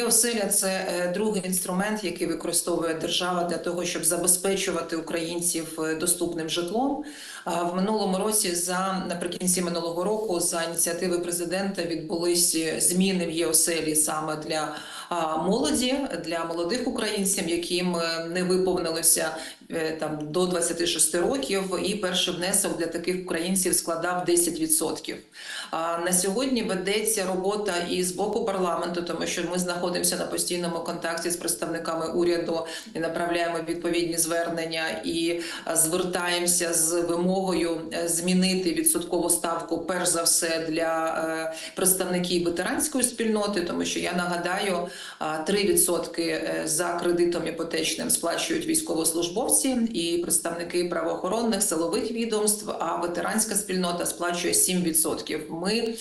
Є оселя це е, другий інструмент, який використовує держава для того, щоб забезпечувати українців е, доступним житлом. В минулому році, за наприкінці минулого року, за ініціативи президента відбулись зміни в ЄОселі саме для молоді, для молодих українців, яким е, не виповнилося е, там до 26 років, і перший внесок для таких українців складав 10%. А на сьогодні ведеться робота і з боку парламенту, тому що ми знаходимося на постійному контакті з представниками уряду і направляємо відповідні звернення і звертаємося з вимогою е, змінити відсоткову ставку, перш за все для е, представників ветеранської спільноти, тому що я нагадаю, а, 3% е, за кредитом іпотечним сплачують військовослужбовці і представники правоохоронних силових відомств. А ветеранська спільнота сплачує 7%. Ми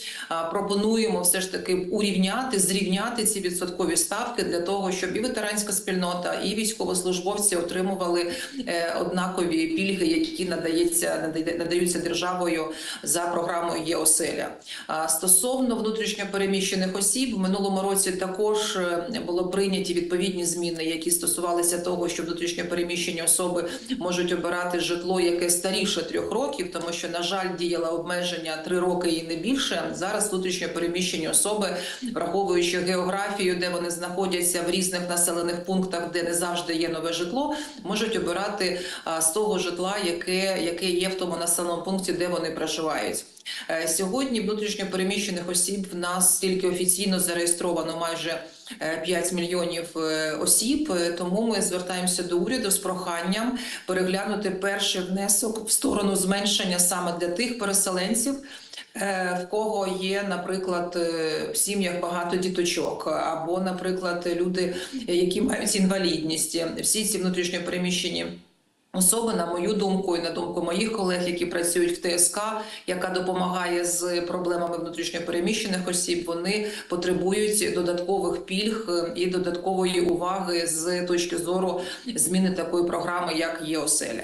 пропонуємо все ж таки урівняти, зрівняти ці відсоткові ставки для того, щоб і ветеранська спільнота, і військовослужбовці отримували е, однакові пільги, які надається надаються державою за програмою ЄОСЕЛЯ. Стосовно внутрішньопереміщених осіб, в минулому році також е, було прийняті відповідні зміни, які стосувалися того, що внутрішньопереміщені особи можуть обирати житло, яке старіше трьох років, тому що на жаль діяло обмеження три роки і не більше. Зараз внутрішньопереміщені особи, враховуючи географію, де вони знаходяться в різних населених пунктах, де не завжди є нове житло, можуть обирати з того житла, яке, яке є в тому населеному пункті, де вони проживають. Е, Сьогодні внутрішньопереміщених осіб в нас тільки офіційно зареєстровано майже 5 мільйонів е, осіб. Е, Тому ми звертаємося до уряду з проханням переглянути перший внесок в сторону зменшення саме для тих переселенців. е, В кого є, наприклад, е, в сім'ях багато діточок, або, наприклад, люди, е, які мають інвалідність, всі ці внутрішньопереміщені Особи, на мою думку, і на думку моїх колег, які працюють в ТСК, яка допомагає з проблемами внутрішньопереміщених осіб, вони потребують додаткових пільг е, і додаткової уваги з точки зору зміни такої програми, як є оселя.